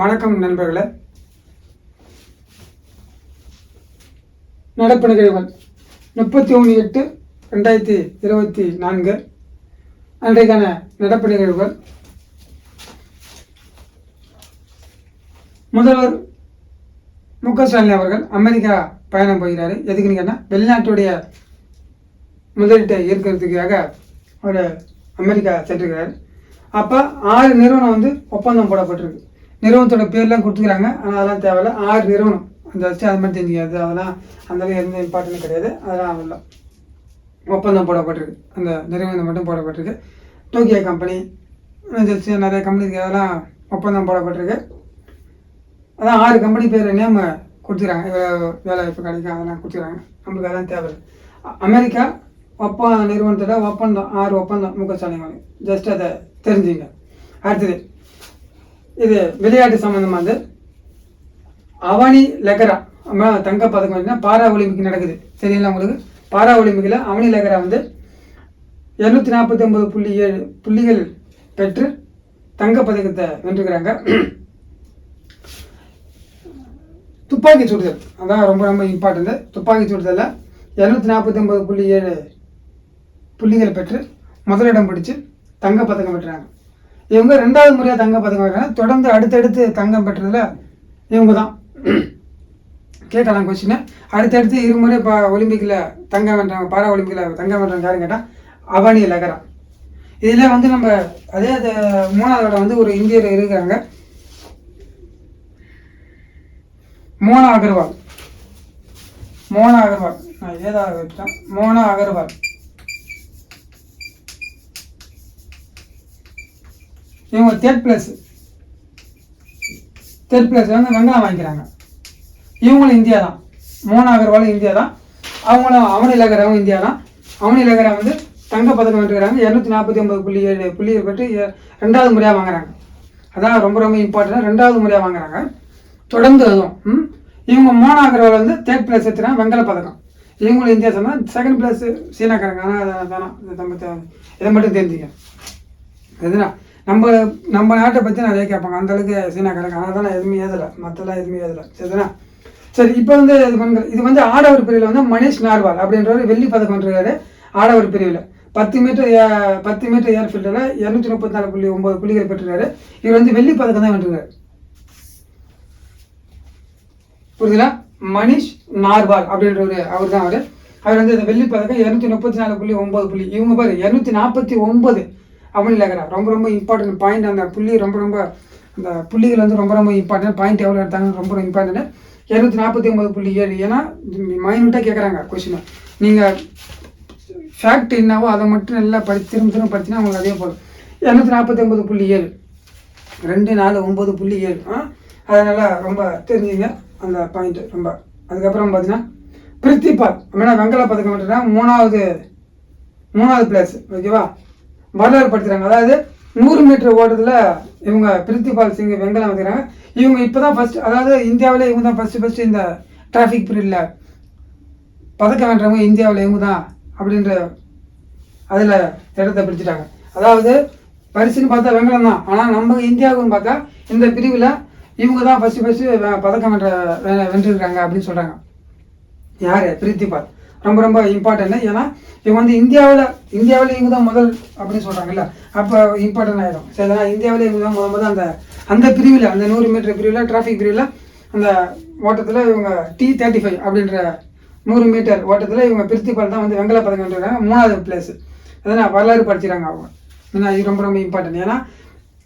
வணக்கம் நண்பர்களே. நடப்பு நிகழ்வுகள் முப்பத்தி ஒன்று எட்டு ரெண்டாயிரத்தி இருபத்தி நான்கு. அன்றைக்கான நடப்பு நிகழ்வுகள் முதல்வர் மு க ஸ்டாலின் அவர்கள் அமெரிக்கா பயணம் போகிறார். எதுக்குன்னு கேட்டால் வெளிநாட்டுடைய முதலீட்டை ஈர்க்கிறதுக்காக அவர் அமெரிக்கா சென்றிருக்கிறார். அப்போ ஆறு நிறுவனம் வந்து ஒப்பந்தம் போடப்பட்டிருக்கு. நிறுவனத்தோட பேர்லாம் கொடுத்துக்கிறாங்க. ஆனால் அதெல்லாம் தேவையில்ல. ஆறு நிறுவனம். அந்த வச்சு அது மாதிரி தெரிஞ்சுக்காது. அதெல்லாம் அந்த அளவுக்கு எந்த இம்பார்ட்டன்ட் கிடையாது. அதெல்லாம் இல்லை. ஒப்பந்தம் போடப்பட்டிருக்கு. அந்த நிறுவனம் மட்டும் போடப்பட்டிருக்கு. டோக்கியோ கம்பெனி ஜஸ்ட் நிறைய கம்பெனிக்கு அதெல்லாம் ஒப்பந்தம் போடப்பட்டிருக்கு. அதான் ஆறு கம்பெனி பேர் நேம் கொடுத்துக்கிறாங்க. வேலை வாய்ப்பு கிடைக்கும். அதெல்லாம் கொடுத்துக்கிறாங்க. நம்மளுக்கு அதெல்லாம் தேவை அமெரிக்கா ஒப்ப நிறுவனத்தோட ஒப்பந்தம். ஆறு ஒப்பந்தம் முக ஸ்டாலின் ஜஸ்ட் அதை தெரிஞ்சுங்க. அடுத்தது இது விளையாட்டு சம்மந்தமானது அவனி லெகரா தங்க பதக்கம் வந்து பாரா ஒலிம்பிக் நடக்குது. சரிங்களா உங்களுக்கு? பாரா ஒலிம்பிக்கில் அவனி லெகரா வந்து இரநூத்தி நாற்பத்தி ஒன்பது புள்ளி ஏழு புள்ளிகள் பெற்று தங்க பதக்கத்தை வென்றுக்கிறாங்க துப்பாக்கி சுடுதல். அதான் ரொம்ப ரொம்ப இம்பார்ட்டன்ட்டு துப்பாக்கி சுடுதலில் இரநூத்தி நாற்பத்தி ஒன்பது புள்ளி ஏழு புள்ளிகள் பெற்று முதலிடம் பிடிச்சி தங்க பதக்கம் பெற்றாங்க இவங்க ரெண்டாவது முறையாக தங்க பதக்கம் வைக்கிறாங்க தொடர்ந்து அடுத்தடுத்து தங்கம் பெற்றதில் இவங்க தான். கேட்கலாம் கொஸ்டினை அடுத்தடுத்து இருமுறை இப்போ ஒலிம்பிக்கில் தங்கம் வென்றாங்க பாரா ஒலிம்பிக்கில் தங்கம் வென்றாங்க யாருன்னு கேட்டால் அவனி லகரா. இதில் வந்து நம்ம அதே அது மூணாவது வந்து ஒரு இந்தியர் இருக்கிறாங்க மோனா அகர்வால். மோனா அகர்வால். நான் ஏதாவது மோனா அகர்வால். இவங்க தேர்ட் பிளேஸ் தேர்ட் பிளேஸ் வந்து வெங்கலம் வாங்கிக்கிறாங்க. இவங்களும் இந்தியா தான் மோனா அகர்வாலும் இந்தியா தான் அவங்களும் அவனி லகராவும் இந்தியா தான் அவனி லகரா வந்து தங்க பதக்கம் வென்றுக்கிறாங்க இரநூத்தி நாற்பத்தி ஒன்பது புள்ளி ஏழு புள்ளியை பெற்று ரெண்டாவது முறையாக வாங்குறாங்க. அதான் ரொம்ப ரொம்ப இம்பார்ட்டண்டாக ரெண்டாவது முறையாக வாங்குறாங்க. தொடர்ந்து அதுவும் இவங்க மோனா அகர்வால் வந்து தேர்ட் பிளேஸ் எடுத்துனா வெங்கல பதக்கம். இவங்களும் இந்தியா சொன்னால் செகண்ட் பிளேஸ் சீனாக்காரங்க. ஆனால் அதை வேணாம் இதை இதை மட்டும் தெரிஞ்சுக்க எதுனா? நம்ம நம்ம நாட்டை பற்றி நிறைய கேட்பாங்க. அந்த அளவுக்கு கிடக்கு. ஆனால் தான் நான் எதுவுமே ஏதலை. மற்றெல்லாம் எதுவுமே ஏதலை. சரிதானா? சரி இப்போ வந்து இது வந்து இது வந்து ஆடவர் பிரிவில் வந்து மணிஷ் நார்வால் அப்படின்றவர் வெள்ளி பதக்கம் வென்றிருக்காரு ஆடவர் பிரிவில். பத்து மீட்டர் பத்து மீட்டர் ஏர் ஃபீல்டில் இரநூத்தி முப்பத்தி நாலு புள்ளி ஒன்பது புள்ளிகள் பெற்றிருக்காரு. இவர் வந்து வெள்ளி பதக்கம் தான் வென்றிருக்காரு. புரியுதுங்களா? மணிஷ் நார்வால் அப்படின்றவர் அவர் தான் அவர். அவர் வந்து இந்த வெள்ளி பதக்கம் இரநூத்தி முப்பத்தி நாலு புள்ளி ஒன்பது புள்ளி இவங்க பாரு இரநூத்தி நாற்பத்தி ஒன்பது அவனி லகரா ரொம்ப ரொம்ப இம்பார்ட்டன்ட் பாயிண்ட் அந்த புள்ளி ரொம்ப ரொம்ப அந்த புள்ளிகள் வந்து ரொம்ப ரொம்ப இம்பார்ட்டன்ட் பாயிண்ட் எவ்வளோ எடுத்தாங்கன்னு ரொம்ப ரொம்ப இம்பார்ட்டன்ட் இரநூத்தி நாற்பத்தி ஒன்பது புள்ளி ஏழு. ஏன்னா மைனூட்டாக கேட்குறாங்க கொஸ்டின் நீங்கள் ஃபேக்ட் என்னவோ அதை மட்டும் நல்லா படி திரும்ப திரும்ப படிச்சுன்னா உங்களுக்கு அதே போதும். இரநூத்தி நாற்பத்தி ஒன்பது புள்ளி ஏழு. ரெண்டு நாலு ஒம்பது புள்ளி ஏழு. ஆ? அதனால் ரொம்ப தெரிஞ்சுங்க அந்த பாயிண்ட்டு ரொம்ப. அதுக்கப்புறம் பார்த்தீங்கன்னா பிரித்திபால் அப்படின்னா வெங்கல பதக்கம் வென்றுனா மூணாவது மூணாவது பிளேஸ் ஓகேவா வரலாறு படுத்துறாங்க அதாவது நூறு மீட்டர் ஓட்டத்தில் இவங்க பிரித்திபால் சிங் வெங்கலம் வைக்கிறாங்க இவங்க இப்போ தான் ஃபஸ்ட் அதாவது இந்தியாவிலே இவங்க தான் ஃபஸ்ட்டு ஃபஸ்ட்டு இந்த டிராஃபிக் பீரியடில் பதக்கம் வென்றவங்க இந்தியாவில் இவங்க தான் அப்படின்ற அதில் இடத்தை பிடிச்சிட்டாங்க. அதாவது பரிசுன்னு பார்த்தா வெங்கலம் தான். ஆனால் நம்ம இந்தியாவுக்குன்னு பார்த்தா இந்த பிரிவில் இவங்க தான் ஃபஸ்ட்டு ஃபஸ்ட்டு பதக்கம் வென்ற வெ- வென்றிருக்காங்க அப்படின்னு சொல்கிறாங்க யார்? பிரித்திபால். ரொம்ப ரொம்ப இம்பார்ட்டன்ட் ஏன்னா இவங்க வந்து இந்தியாவில் இந்தியாவில் இவங்க தான் முதல் அப்படின்னு சொல்கிறாங்கல்ல அப்போ இம்பார்ட்டன்ட் ஆகிடும் சரிங்களா இந்தியாவில் இவங்க தான் முதல் முதல் அந்த அந்த பிரிவில் அந்த நூறு மீட்டர் பிரிவில் டிராஃபிக் பிரிவில் அந்த ஓட்டத்தில் இவங்க டி தேர்ட்டி ஃபைவ் அப்படின்ற நூறு மீட்டர் ஓட்டத்தில் இவங்க பிரித்திபால் தான் வந்து வெங்கல பதக்கம் மூணாவது பிளேஸ் அதனால் வரலாறு படிச்சிருக்காங்க அவங்க. ஏன்னா இது ரொம்ப ரொம்ப இம்பார்ட்டன்ட் ஏன்னா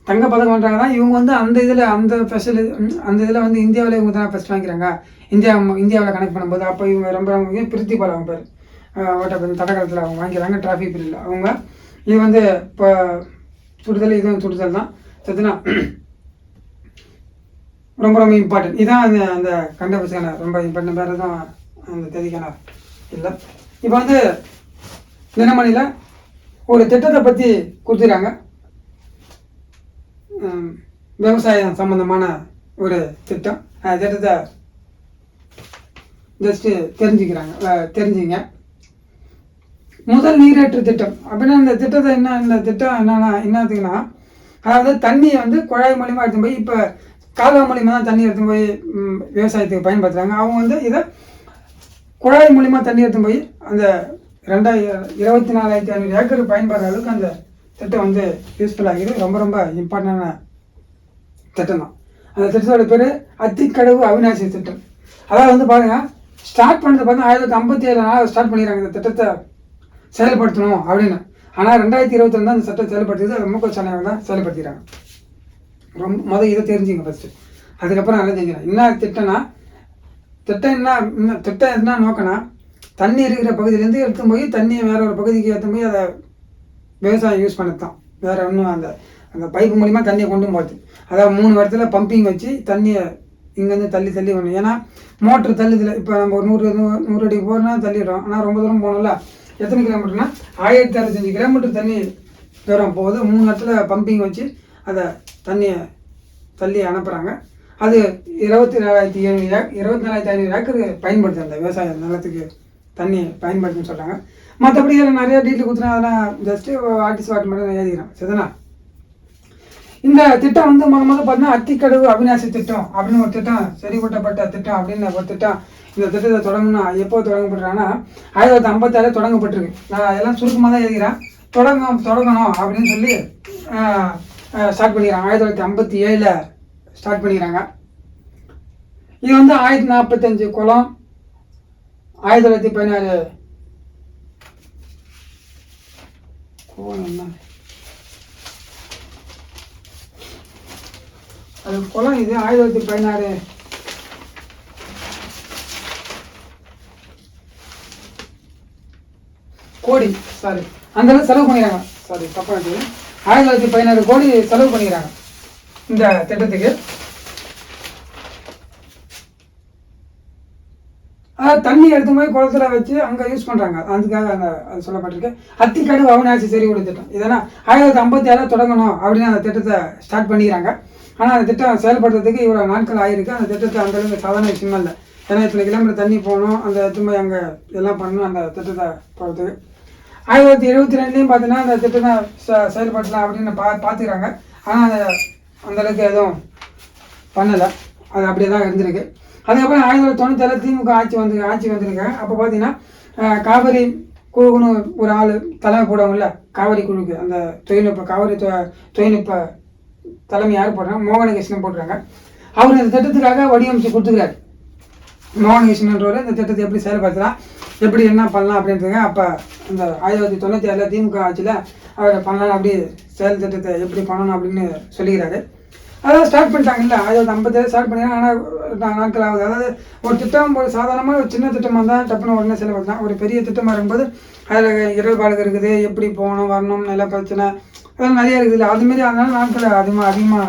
தங்க பதக்கம் பண்ணுறாங்க இவங்க வந்து அந்த இதில் அந்த ஸ்பெஷல் அந்த இதில் வந்து இந்தியாவில் இவங்க தான் ஃபஸ்ட் வாங்கிக்கிறாங்க. இந்தியா இந்தியாவில் கனெக்ட் பண்ணும்போது அப்போ இவங்க ரொம்ப ரொம்ப முக்கியம் அவங்க பேர். ஓட்டப்பந்தயம் தடகளத்தில் அவங்க வாங்கிக்கிறாங்க டிராஃபிக் பீரியடில் அவங்க இது வந்து இப்போ சுடுதல் இதுவும் சுடுதல் தான். சத்துனா ரொம்ப ரொம்ப இம்பார்ட்டன்ட் இதான் அந்த அந்த கண்டுபிடிச்சான ரொம்ப இம்பார்ட்டன்ட் பேர் தான் அந்த தேதிக்கான இல்லை. இப்போ வந்து தினமணியில் ஒரு திட்டத்தை பற்றி கொடுத்துருக்காங்க விவசாயம் சம்மந்தமான ஒரு திட்டம். திட்டத்தை ஜஸ்ட்டு தெரிஞ்சுக்கிறாங்க. தெரிஞ்சுங்க. முதல் நீரேற்று திட்டம். அப்படின்னா இந்த திட்டத்தை என்ன இந்த திட்டம் என்னன்னா என்னத்துக்குன்னா அதாவது தண்ணியை வந்து குழாய் மூலியமாக எடுத்து போய் இப்போ கால்வாய் மூலியமா தான் தண்ணி எடுத்து போய் விவசாயத்துக்கு பயன்படுத்துகிறாங்க அவங்க வந்து இதை குழாய் மூலிமா தண்ணி எடுத்து போய் அந்த ரெண்டாயிரம் இருபத்தி நாலாயிரத்தி ஐநூறு ஏக்கர் பயன்படுற அளவுக்கு அந்த திட்டம் வந்து யூஸ்ஃபுல் ஆகிது ரொம்ப ரொம்ப இம்பார்ட்டண்டான திட்டம் தான். அந்த திட்டத்தோட பேர் அத்திக்கடவு அவிநாசி திட்டம். அதாவது வந்து பாருங்க ஸ்டார்ட் பண்ணது பார்த்தா ஆயிரத்தி ஐம்பத்தி ஏழு நாள் ஸ்டார்ட் பண்ணிடுறாங்க. இந்த திட்டத்தை செயல்படுத்தணும் அப்படின்னு. ஆனால் ரெண்டாயிரத்தி இருபத்தி ரெண்டு அந்த சட்டம் செயல்படுத்தியது. ரொம்ப கொஞ்சம் தான் செயல்படுத்திடுறாங்க. ரொம்ப முதல் இதை தெரிஞ்சுங்க ஃபஸ்ட்டு அதுக்கப்புறம் நல்லா தெரிஞ்சுக்கிறேன் என்ன திட்டம்னா திட்டம் என்ன திட்டம் என்ன நோக்கம்னா தண்ணி இருக்கிற பகுதியிலேருந்து எடுத்து போய் தண்ணியை வேற ஒரு பகுதிக்கு ஏற்ற போய் அதை விவசாயம் யூஸ் பண்ணது தான் ஒன்றும் அந்த அந்த பைப்பு மூலிமா தண்ணியை கொண்டு போச்சு. அதாவது மூணு இடத்துல பம்பிங் வச்சு தண்ணியை இங்கேருந்து தள்ளி தள்ளி வரணும் ஏன்னா மோட்ரு தள்ளுதில்ல இப்போ நம்ம ஒரு நூறு நூறு நூறு அடி போகிறோம்னா தள்ளிடுறோம். ஆனால் ரொம்ப தூரம் போகணும்ல. எத்தனை கிலோமீட்டர்னா ஆயிரத்தி அறுபத்தஞ்சு கிலோமீட்டர் தண்ணி தூரம் போகுது மூணு இடத்துல பம்பிங் வச்சு அதை தண்ணியை தள்ளி அனுப்புகிறாங்க அது இருபத்தி நாலாயிரத்தி ஏழு ஏக் இருபத்தி நாலாயிரத்தி ஐநூறு ஏக்கர் பயன்படுது அந்த விவசாய நிலத்துக்கு தண்ணி பயன்படுத்துன்னு சொல்கிறாங்க மற்றபடி இதில் நிறைய டீட்டெயில் கொடுத்துனா அதெல்லாம் ஜஸ்ட்டு ஆர்டிஸ்ட் வாட்டி மட்டும் நான் எழுதிக்கிறேன். சரிதானா? இந்த திட்டம் வந்து முத முதல்ல பார்த்தீங்கன்னா அத்திக்கடவு அவிநாசி திட்டம் அப்படின்னு ஒரு திட்டம் செறிவூட்டப்பட்ட திட்டம் அப்படின்னு ஒரு திட்டம் இந்த திட்டத்தை தொடங்கினா எப்போ தொடங்கப்பட்டிருக்காங்கன்னா ஆயிரத்தி தொள்ளாயிரத்தி ஐம்பத்தாறு தொடங்கப்பட்டிருக்கு. நான் அதெல்லாம் சுருக்கமாக தான் எழுதுகிறேன் தொடங்க தொடங்கணும் அப்படின்னு சொல்லி ஸ்டார்ட் பண்ணிக்கிறாங்க. ஆயிரத்தி தொள்ளாயிரத்தி ஐம்பத்தி ஏழில் ஸ்டார்ட் பண்ணிக்கிறாங்க. இது வந்து ஆயிரத்தி நாற்பத்தஞ்சு குளம் ஆயிரத்தி தொள்ளாயிரத்தி பதினாறு கோலம் என்ன அது குளம் இது ஆயிரத்தி தொள்ளாயிரத்தி பதினாறு. கோடி சாரி அந்த அளவுக்கு செலவு பண்ணிடுறாங்க. சாரி தப்பாக ஆயிரத்தி தொள்ளாயிரத்தி பதினாறு கோடி செலவு பண்ணிக்கிறாங்க இந்த திட்டத்துக்கு. அதாவது தண்ணி எடுத்து போய் குளத்துல வச்சு அங்கே யூஸ் பண்ணுறாங்க அதுக்காக அந்த அது சொல்லப்பட்டிருக்கு. அத்திக்கடவு அவனாசி செறிவுடு திட்டம். இதெல்லாம் ஆயிரத்தி ஐம்பத்தி ஏழில் தொடங்கணும் அப்படின்னு அந்த திட்டத்தை ஸ்டார்ட் பண்ணிக்கிறாங்க. ஆனால் அந்த திட்டம் செயல்படுறதுக்கு இவ்வளோ நாட்கள் ஆயிருக்கு. அந்த திட்டத்தை அந்த அளவுக்கு சாதாரண விஷயமா இல்லை. ஏன்னா இத்தனை கிலோமீட்டர் தண்ணி போகணும். அந்த எடுத்து அங்கே எல்லாம் பண்ணணும். அந்த திட்டத்தை போகிறதுக்கு ஆயிரத்தி தொள்ளாயிரத்தி எழுபத்தி ரெண்டுலேயும் பார்த்தீங்கன்னா அந்த திட்டத்தை செயல்படலாம் அப்படின்னு பா பார்த்துக்கிறாங்க ஆனால் அந்த அந்த அளவுக்கு எதுவும் பண்ணலை. அது அப்படியே தான் இருந்திருக்கு. அதுக்கப்புறம் ஆயிரத்தி தொள்ளாயிரத்தி தொண்ணூத்தேழு திமுக ஆட்சி வந்து ஆட்சி வந்திருக்காங்க அப்போ பார்த்தீங்கன்னா காவிரி குழுன்னு ஒரு ஆள் தலைமை போடுவாங்கல்ல காவிரி குழுக்கு அந்த தொழில்நுட்ப காவிரி தொ- தொழில்நுட்ப தலைமை யார் போடுறாங்க? மோகனகிருஷ்ணன் போடுறாங்க அவர் இந்த திட்டத்துக்காக வடிவமைச்சு கொடுத்துக்கிறார். மோகனகிருஷ்ணன்றவர் இந்த திட்டத்தை எப்படி செயல்படுத்தலாம் எப்படி என்ன பண்ணலாம் அப்படின்றதுங்க அப்போ அந்த ஆயிரத்தி தொள்ளாயிரத்தி தொண்ணூற்றி ஏழில் திமுக ஆட்சியில் அவர் பண்ணலாம் அப்படி செயல் திட்டத்தை எப்படி பண்ணணும் அப்படின்னு சொல்லிக்கிறாரு. அதாவது ஸ்டார்ட் பண்ணிட்டாங்கல்ல. ஆயிரத்தி ஐம்பத்தேழு ஸ்டார்ட் பண்ணிடுறாங்க ஆனால் நாட்கள் ஆகுது. அதாவது ஒரு திட்டம் ஒரு சாதாரணமாக ஒரு சின்ன திட்டமாக இருந்தால் டப்புன்னு உடனே செயல்படுத்தலாம் ஒரு பெரிய திட்டமாக இருக்கும்போது அதில் இடர்பாடுகள் இருக்குது எப்படி போகணும் வரணும் நில பிரச்சனை. அதெல்லாம் நிறைய இருக்குது. அதுமாரி அதனால நாட்கள் அதிகமாக அதிகமாக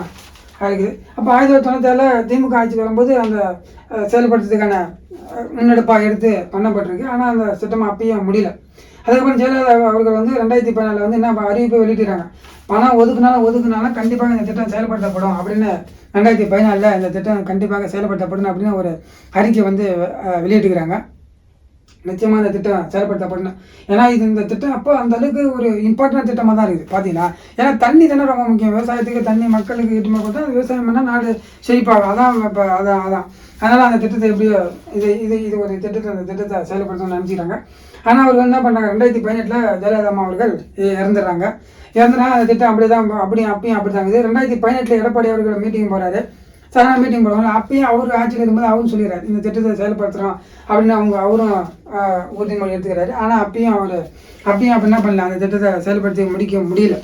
இருக்குது அப்போ ஆயிரத்தி தொள்ளாயிரத்தி தொண்ணூத்தேழில் திமுக ஆட்சி வரும்போது அந்த செயல்படுத்துறதுக்கான முன்னெடுப்பாக எடுத்து பண்ணப்பட்டிருக்கு. ஆனால் அந்த திட்டம் அப்பயும் முடியல. அதுக்கப்புறம் ஜெயலலிதா அவர்கள் வந்து ரெண்டாயிரத்தி பதினாலில் வந்து என்ன அறிவிப்பை வெளியிட்டுறாங்க பணம் ஒதுக்குனாலும் ஒதுக்குனாலும் கண்டிப்பாக இந்த திட்டம் செயல்படுத்தப்படும் அப்படின்னு ரெண்டாயிரத்தி பதினாலில் இந்த திட்டம் கண்டிப்பாக செயல்படுத்தப்படும் அப்படின்னு ஒரு அறிக்கை வந்து வெளியிட்டுக்கிறாங்க நிச்சயமாக இந்த திட்டம் செயல்படுத்தப்படணும். ஏன்னா இது இந்த திட்டம் அப்போ அந்த அளவுக்கு ஒரு இம்பார்ட்டன்ட் திட்டமாக தான் இருக்குது பார்த்தீங்கன்னா ஏன்னா தண்ணி தானே ரொம்ப முக்கியம். விவசாயத்துக்கு தண்ணி மக்களுக்கு இட்டுமே கொடுத்தா விவசாயம் பண்ணால் நாடு செழிப்பாகும். அதான் இப்போ அதான் அதான். அதனால் அந்த திட்டத்தை எப்படியோ இது இது இது ஒரு திட்டத்தை அந்த திட்டத்தை செயல்படுத்தணும்னு நினச்சிக்கிறாங்க. ஆனால் அவர் என்ன பண்ணாங்க ரெண்டாயிரத்தி பதினெட்டில் ஜெயலலிதா அம்மா அவர்கள் இறந்துடுறாங்க. இறந்துனா அந்த திட்டம் அப்படியே தான் அப்படியும் அப்பயும் அப்படி தான் இருக்குது ரெண்டாயிரத்தி பதினெட்டில் எடப்பாடி அவர்கள் மீட்டிங் போகிறாரு சாதாரண மீட்டிங் போடுவாங்க அப்பயும் அவர் ஆட்சியில் இருக்கும்போது அவரும் சொல்லிடுறாரு இந்த திட்டத்தை செயல்படுத்துகிறோம் அப்படின்னு அவங்க அவரும் ஆஹ், உறுதிமொழி எடுத்துக்கிறாரு. ஆனால் அப்பயும் அவர் அப்பயும் அப்படி என்ன பண்ணல அந்த திட்டத்தை செயல்படுத்தி முடிக்க முடியல.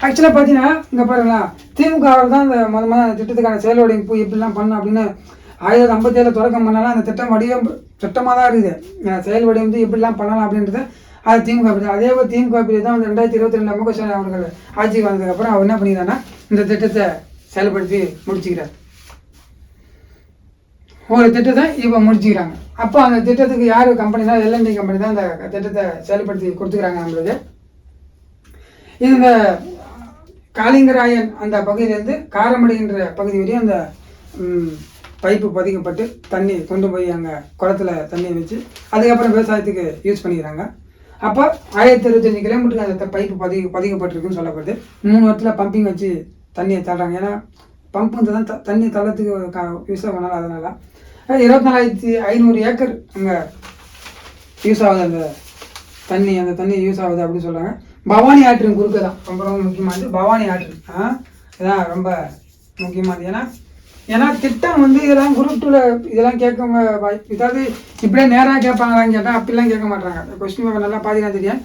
ஆக்சுவலாக பார்த்தீங்கன்னா இங்கே பாருங்களா திமுக அவர் தான் இந்த மொதல் மொதல் அந்த திட்டத்துக்கான போய் எப்படிலாம் பண்ண அப்படின்னு ஆயிரத்தி ஐம்பத்தேழு தொடக்கம் பண்ணாலும். அந்த திட்டம் வடிவம் திட்டமாக தான் இருக்குது செயல் வடிவம் எப்படிலாம் பண்ணலாம் அப்படின்றத அது திமுக பிரிவு அதே போல் திமுக தான் வந்து ரெண்டாயிரத்தி இருபத்தி ரெண்டு முகஸ்டாலின் அவர்கள் ஆட்சிக்கு வந்ததுக்கப்புறம் அவர் என்ன பண்ணிக்கிறான்னா இந்த திட்டத்தை செயல்படுத்தி முடிச்சுக்கிறார். ஒரு திட்டத்தை இப்போ முடிச்சுக்கிறாங்க. அப்போ அந்த திட்டத்துக்கு யார் கம்பெனி தான் எல்என்டி கம்பெனி தான் அந்த திட்டத்தை செயல்படுத்தி கொடுத்துக்கிறாங்க நம்மளுக்கு? இது இந்த காளிங்கராயன் அந்த பகுதியிலேருந்து காரமடைகின்ற பகுதி வரையும் அந்த பைப்பு பதிக்கப்பட்டு தண்ணி கொண்டு போய் அங்கே குளத்துல தண்ணியை வச்சு அதுக்கப்புறம் விவசாயத்துக்கு யூஸ் பண்ணிக்கிறாங்க. அப்போ ஆயிரத்தி அறுபத்தஞ்சு கிலோமீட்டருக்கு அந்த பைப்பு பதிவு பதிக்கப்பட்டிருக்குன்னு சொல்லப்படுது. மூணு இடத்துல பம்பிங் வச்சு தண்ணியை தள்ளுறாங்க ஏன்னா பம்ப் வந்து தான் த- தண்ணி தள்ளத்துக்கு யூஸ் ஆகணும் அதனால். இருபத்தி நாலாயிரத்தி ஐநூறு ஏக்கர் அங்கே யூஸ் ஆகுது. அந்த தண்ணி அந்த தண்ணி யூஸ் ஆகுது அப்படின்னு சொல்கிறாங்க பவானி ஆற்றின் குறுக்கு தான். ரொம்ப ரொம்ப முக்கியமானது. பவானி ஆற்று ஆ இதான் ரொம்ப முக்கியமானது. ஏன்னா ஏன்னா திட்டம் வந்து இதெல்லாம் குரூப் டூவில் இதெல்லாம் கேட்க வாய்ப்பு ஏதாவது இப்படியே நேராக கேட்பாங்களான்னு கேட்டால் அப்படிலாம் கேட்க மாட்டாங்க கொஸ்டின் பேப்பர் நல்லா பார்த்தீங்கன்னா தெரியும்.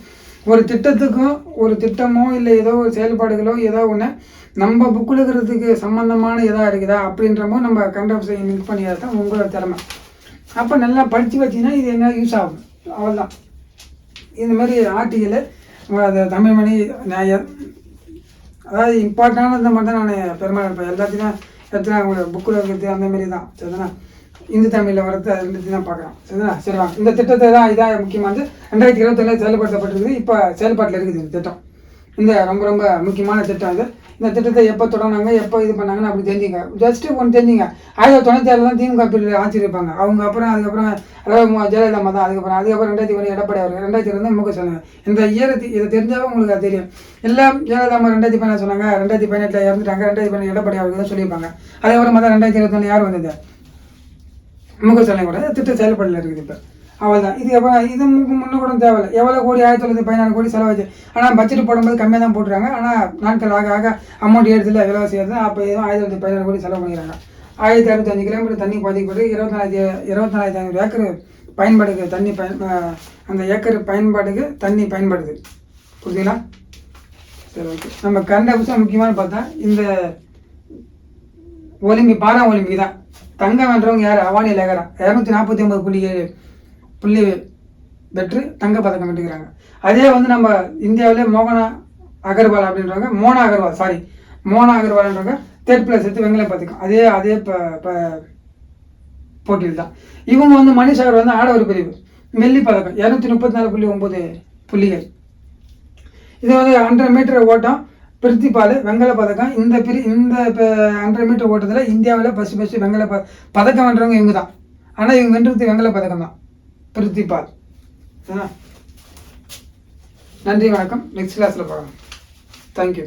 ஒரு திட்டத்துக்கும் ஒரு திட்டமோ இல்லை ஏதோ ஒரு செயல்பாடுகளோ ஏதோ ஒன்று நம்ம புக்கில் இருக்கிறதுக்கு சம்மந்தமான எதா இருக்குதா அப்படின்றமோ நம்ம கண்டப் லிங்க் பண்ணி தான் உங்களோட திறமை. அப்போ நல்லா படித்து வச்சிங்கன்னா இது என்ன யூஸ் ஆகும்? அவ்வளோதான் இந்த மாதிரி ஆர்டிக்கலு அது தமிழ்மணி நியாயம் அதாவது இம்பார்ட்டண்டான மட்டும் தான் நான் பெருமாள் இப்போ எல்லாத்தையும் எடுத்துனா உங்களுக்கு புக்கில் இருக்கிறது அந்த மாதிரி தான் சரிதானா? இந்து தமிழில் வரது அது தான் பார்க்குறோம் சரிதானா? சரி வாங்க இந்த திட்டத்தை தான் இதாக முக்கியமானது. ரெண்டாயிரத்தி இருபத்தொன்னு செயல்படுத்தப்பட்டிருக்குது. இப்போ செயல்பாட்டில் இருக்குது இந்த திட்டம். இந்த ரொம்ப ரொம்ப முக்கியமான திட்டம் இது இந்த திட்டத்தை எப்போ தொடங்கினாங்க எப்போ இது பண்ணாங்கன்னு அப்படி தெரிஞ்சுங்க. ஜஸ்ட்டு ஒன்று தெரிஞ்சுங்க. ஆயிரத்தி தொண்ணூற்றி ஆறு தான் திமுக பீரியட் ஆட்சி இருப்பாங்க அவங்க அப்புறம் அதுக்கப்புறம் அதாவது ஜெயலலிதா அம்மா தான் அதுக்கப்புறம் அதுக்கப்புறம் ரெண்டாயிரத்தி ஒன்று எடப்பாடி அவர் ரெண்டாயிரத்தி இருபது முக சொன்னாங்க. இந்த இயரத்தி இதை தெரிஞ்சாலும் உங்களுக்கு அது தெரியும். எல்லாம் ஜெயலலிதா அம்மா ரெண்டாயிரத்தி பதினாறு சொன்னாங்க ரெண்டாயிரத்தி பதினெட்டில் இறந்துட்டாங்க ரெண்டாயிரத்தி பதினெட்டு எடப்பாடி அவருக்கு தான் சொல்லியிருப்பாங்க. அதுக்கப்புறம் பார்த்தா ரெண்டாயிரத்தி இருபத்தொன்று யார் வந்தது? முக சொல்ல கூட திட்ட செயல்பாடில் இருக்குது இப்போ. அவ்வளோதான் இது எவ்வளோ இது முன்ன கூட தேவையில்லை. எவ்வளோ கோடி? ஆயிரத்தி தொள்ளாயிரத்தி பதினாறு கோடி செலவாச்சு. ஆனால் பட்ஜெட் போடும்போது கம்மியாக தான் போட்டுருக்காங்க. ஆனால் நாட்கள் ஆக ஆக அமௌண்ட் எடுத்துல விலைவாசி ஏறுது. அப்போ எதுவும் ஆயிரத்தி தொள்ளாயிரத்தி பதினாறு கோடி செலவு பண்ணிடுறாங்க. ஆயிரத்தி அறுபத்தஞ்சு கிலோமீட்டர் தண்ணி பாதிக்கப்பட்டு இருபத்தி நாலாயிரத்தி இருபத்தி நாலாயிரத்தி ஐநூறு ஏக்கர் பயன்பாடுக்கு தண்ணி பயன் அந்த ஏக்கர் பயன்பாடுக்கு தண்ணி பயன்படுது. புரியுதுங்களா? சரி ஓகே நம்ம கண்ட விஷயம் முக்கியமான பார்த்தா இந்த ஒலிம்பிக் பாரா ஒலிம்பிக் தான். தங்கம் வென்றவங்க யார்? அவானி லேகரா இரநூத்தி நாற்பத்தி ஒன்பது புள்ளி ஏழு புள்ளி பெற்று தங்க பதக்கம் வெட்டுக்கிறாங்க அதே வந்து நம்ம இந்தியாவிலே மோகனா அகர்வால் அப்படின்றவங்க மோனா அகர்வால் சாரி மோனா அகர்வால்ன்றவங்க தேர்ட் பிளேஸ் எடுத்து வெங்கல பதக்கம். அதே அதே இப்போ போட்டியில் தான் இவங்க வந்து மணிஷ் வந்து ஆடவர் பிரிவு வெள்ளி பதக்கம் இரநூத்தி முப்பத்தி நாலு புள்ளி ஒம்பது புள்ளிகள். இது வந்து ஹண்ட்ரட் மீட்டர் ஓட்டம் பிரித்திபால் வெங்கல பதக்கம். இந்த பிரி இந்த ஹண்ட்ரட் மீட்டர் ஓட்டத்தில் இந்தியாவில் ஃபஸ்ட்டு ஃபஸ்ட்டு வெங்கல ப பதக்கம் வென்றவங்க இவங்க தான் ஆனால் இவங்க வென்றது வெங்கல பதக்கம் தான் பிரித்திபால் நன்றி வணக்கம். நெக்ஸ்ட் கிளாஸில் பார்க்கலாம் தேங்க்யூ